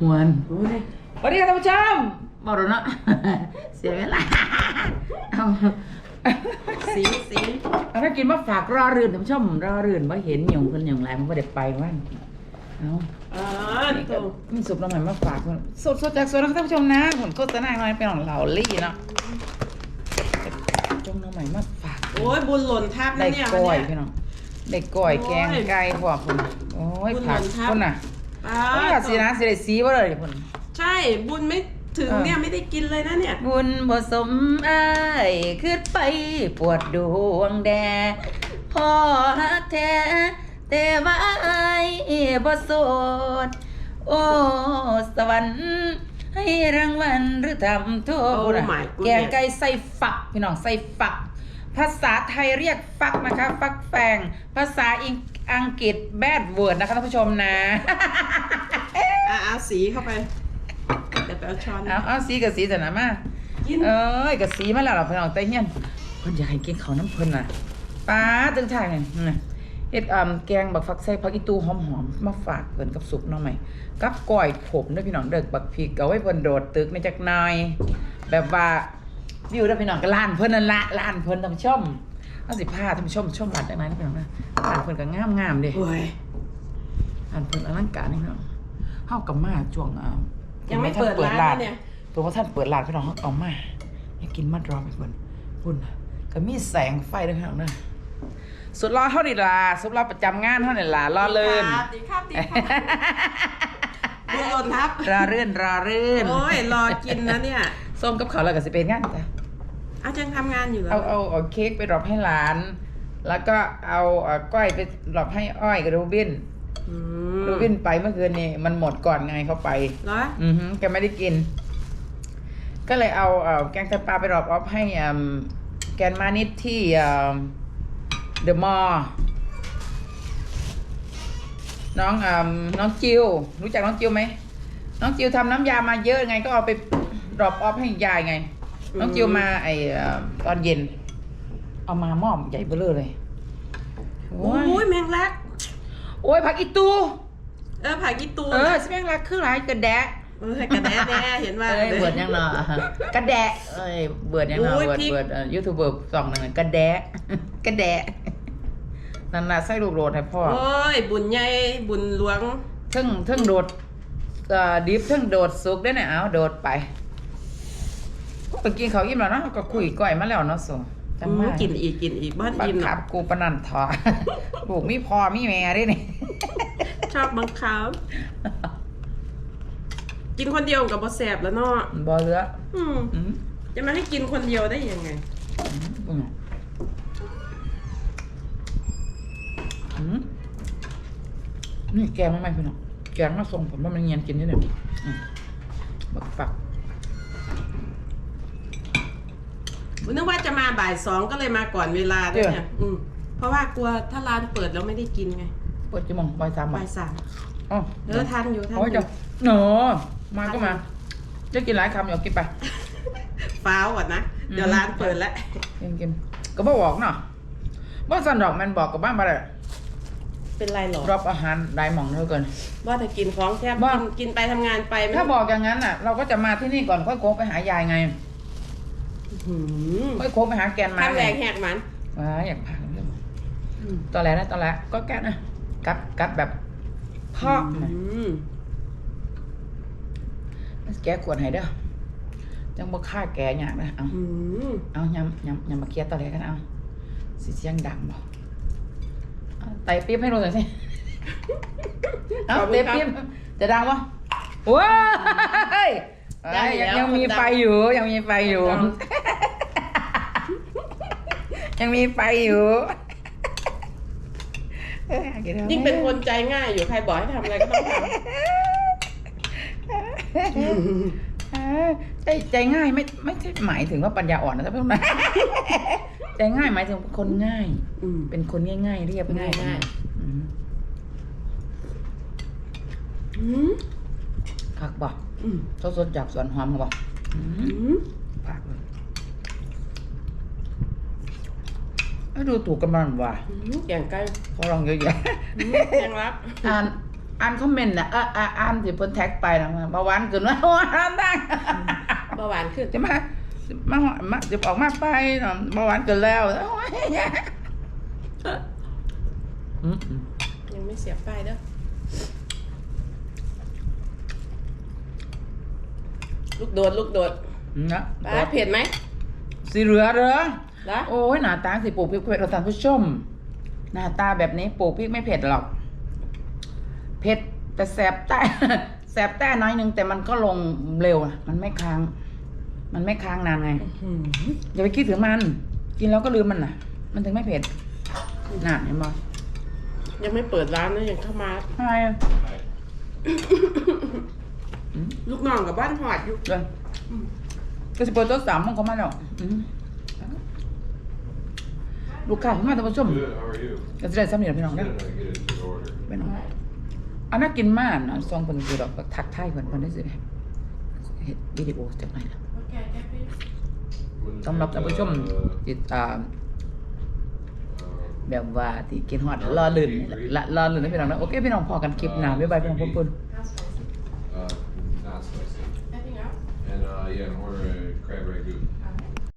หวนโอ้ยสวัสดีค่ะท่านผู้ชมบอกเลยเนาะ เสียเวลาเอาสีสีเอาถ้ากินมาฝากรอรื่นท่านผู้ชมรอรื่นว่าเห็นหยงคนหยงไรมันก็เด็ไปว่านเอาอ่านี่ตัก็วมีสุปน้ำมันมาฝากคนสดสดจากสวนนะครับท่านผู้ชมนะผลโฆษณาหน่อยเป็นของเหล่าลี่เนาะจงน้ำมันมาฝาก โอ้ยบุญหล่นทับได้นะเนี่ยก้อยวันพี่เนี้ยน้องได้ก้อยโอ้ยแกงไก่พวกคุณโอ้ยบุญผักหล่นทับคุณน่ะ ป้าอ้าวสีนะสีได้สีว่าเลยคุณใช่บุญไม่ถึงเออเนี่ยไม่ได้กินเลยนะเนี่ย บุญบ่สมอ้ายขึ้นไปปวดดวงแดพ่อฮักแท้แต่ว่าอ้ายบ่โสด โอ้สวรรค์ให้รางวัลหรือทำโทษโอ้น่ะ my goodness แกงไก่ใส่ฝักพี่น้องใส่ฝัก ภาษาไทยเรียกฟักนะคะ ฟักแฟงภาษาอัง กฤษแบดเวิร์ดนะคะท่านผู้ชมนะ อะเอาสีเข้าไปเดี๋ยวไปเอาช้อนเอาเอาสีกับสีสนะมากินเอ้ยกับสีมาแล้วเราพี่น้องไต้เฮียนเพิ่นอยากให้กินข้าวน้ำเพิ่นน่ะป้าตึงทางนี่น่ะเฮ็ดอ่าแกงบักฟักใส่ผักอีตูหอมๆมาฝากเพิ่นกับสุกหน่อใหม่กับก้อยผมเด้อพี่น้องเด้อบักพริกเอาไว้เพิ่นโดดตึกในจักหน่อย แบบว่าวิวเด้อพี่น้องก็ร้านเพิ่นนั่นละร้านเพิ่นท่านผู้ชม เอาสิพาท่านผู้ชมชมร้านจังไหนนะพี่น้องนะร้านเพิ่นก็งามๆเด้โอ้ยร้านเพิ่นอลังการนี่พี่น้องเฮากับมาช่วงอ่ายัยังไม่เปิดร้านนะเนี่ยตัวว่าท่านเปิดร้านพี่น้องเขาเอามาอยากกินมัดรอไปเพิ่นพุ่นน่ะก็มีแสงไฟด้วยพี่น้องเด้อสุดรอเท่านี้ล่ะสุดรอประจำงานเท่านี้ล่ะรอเลื่นครับดีครับดีครับบุญหล่นทับรอเรื่นรอเรื่นโอ้ยรอกินนะเนี่ย ส้มกับเขาวแล้วก็สิเป็นงานจ้ะ อาจังทำงานอยู่เหรอเอาเอาเอาเค้กไปรอบให้หลาน แล้วก็เอาเอ่อก้อยไปรอบให้อ้อยกับโรบินอืมโรบินไปเมื่อคืนนี้มันหมดก่อนไงเขาไป เหรอ อือฮึแกไม่ได้กิน ก็เลยเอาเอ่อแกงไตปลาไปรอบออฟให้อืมแกนมานิดที่เดอะมอลน้องอืมน้องจิวรู้จักน้องจิวไหมน้องจิวทำน้ำยามาเยอะไงก็เอาไปดรอปออฟให้ยายไง น้องจิวมาไอเอ่อตอนเย็น เอามาหม้อมใหญ่เบ้อเร่อเลยโอ้โอ้ยยแมงลัก โอ้ยผักอีตู เออผักกีตูนเออสิแม่งรักคือไรกระแดะเออกระแดะแน่เห็นว่า เอ้ยเบิดยังเนาะกระแดะเอ้ยเบิดยังเนาะโอ้ยเบิดพริก เบิดยูทูบเบอร์สองหนึ่งกระแดะกระแดะนั่นน่ะใส่ลูกโดดให้พ่อ โอ้ย บุญใหญ่บุญหลวง เทึ่งเทึ่งโดดเอ่อดิฟเทึ่งโดดสุกได้เนี่ยเอาโดดไป ไปกินเขาวอิ่มแล้วเนาะก็คุยก้อยมาแล้วเนาะสูจังมากินอีกกินอีกบ้านบังอิ่มคับกูปะนันทอ ลูกมีพ่อมีแม่ด้วยนี่ ชอบบังคับ กินคนเดียวกับบอแสบแล้วเนาะบ่เหลืออืมอืมจะมาให้กินคนเดียวได้ยังไง อืมอืมนี่แกงมาไหมพี่น้องแกงมาส่งผมว่ามันเงียนกินนิดหนึ่งอืมบักฝัก นึกว่าจะมาบ่ายสองก็เลยมาก่อนเวลาด้วยเนี่ยอืมเพราะว่ากลัวถ้าร้านเปิดแล้วไม่ได้กินไงเปิดกี่โมงบ่ายสามโมงบ่ายสามอ๋อเออทันอยู่ทันโอ้ยอเดี๋ยยู่วหนูมาก็มาจะกินหลายคำอย่ากินไป ฟ้าวก่อนนะเดี๋ยวอืมร้านเปิดแล้วกินกินก็บ่บอกเนาะบ่สันดอกมันบอกกับบ้านมาเลยเป็นไรหรอรอบอาหารได้หมองเท่ากันว่าแต่กินของแทบว่ากิน กินไปทำงานไปไม่ถ้าบอกอย่างนั้นน่ะ เราก็จะมาที่นี่ก่อนค่อยโค้งไปหายายไงหืม ค่อยโค้งไปหาแกนมาทำแรงแหกมันว้าอยากพาเรื่องตอนแรกนะตอนแรกก็แกะนะกัดกัดแบบพ่อนะอืมแกะขวดให้เด้อจังบ่ฆ่าแกอย่างนะเอาอืมเอายำยำยำมาเคลียร์ตอนแรกกันเอาสิเสียงดังบ่เอาไต่ปี๊บให้ดูหน่อยสิเอาเตะปี๊บจะดังบ่ว้าย เอ้ยยังยังมีไฟอยู่ ยังมีไฟอยู่ยังมีไฟอยู่เอ้ยกิอายิ่งเป็นคนใจง่ายอยู่ใครบอกให้ทำอะไรก็ต้องทเออใจใจง่ายไม่ไม่ใช่หมายถึงว่าปัญญาอ่อนนะท่านผู้ชมนะใจง่ายหมายถึงคนง่ายำอืม เป็นคนง่ายๆเรียบง่ายง่าย อืม อืม ผักบ่อืมสดๆจากสวนหอมบ่อือืมมผักเลยเอ้ยดูถูกกันมันว่ะอืมแกงไก่เขาลองเยอะแยะ อืมแกงรับอ่านอ่านคอมเมนต์น่ะเอออ่าอ่านสิเพิ่นแท็กไปนะเบาหวานเกินว่าเบาหวานตั้งเบาหวานขึ้นจะมามามาจะออกมาไปเนาะเบาหวานเกินแล้วโอ้ยอืมอืมยังไม่เสียบป้ายเด้อ ลูกโดดลูกโดดนะป้าเผ็ดไหมสีเหลือเหรอละโอ้ยหน้าตาสิปลูกพริกเผ็ดเราท่านผู้ชม หน้าตาแบบนี้ปลูกพริกไม่เผ็ดหรอก เผ็ดแต่แสบแต่แสบแต่น้อยหนึงแต่มันก็ลงเร็วนะมันไม่ค้าง มันไม่ค้างนานไงอืมอย่าไปคิดถึงมัน กินแล้วก็ลืมมันน่ะ มันถึงไม่เผ็ดน่ะเห็นบ่ยังไม่เปิดร้านนะยังเข้ามาใช่อะลูก น้องกับบ้านหอดอยู่เลยก็สิเปิดโต๊ะสามมันก็มาแล้วอืมลูกค้าที่มาท่านผู้ชม Good, how are you? ก็จะได้สำเนียงพี่น้อง Good, นะ I get it to order. พี่น้องอันน่ากินมากนะซองเพิ่นคือดอกก็ทักทายเพิ่นเพิ่นได้สิเฮ็ดวิดีโอจังไดล่ะสำหรับท่านผู้ชมติดตามแบบว่าที่กินฮอดรอลื่นนี่แหละละรอลื่นนะพี่น้องนะโอเคพี่น้องพอกันคลิปหน้าบ๊ายบายพี่น้องปุ่ pasta, I think. I. And uh, yeah, and order a crab ragout.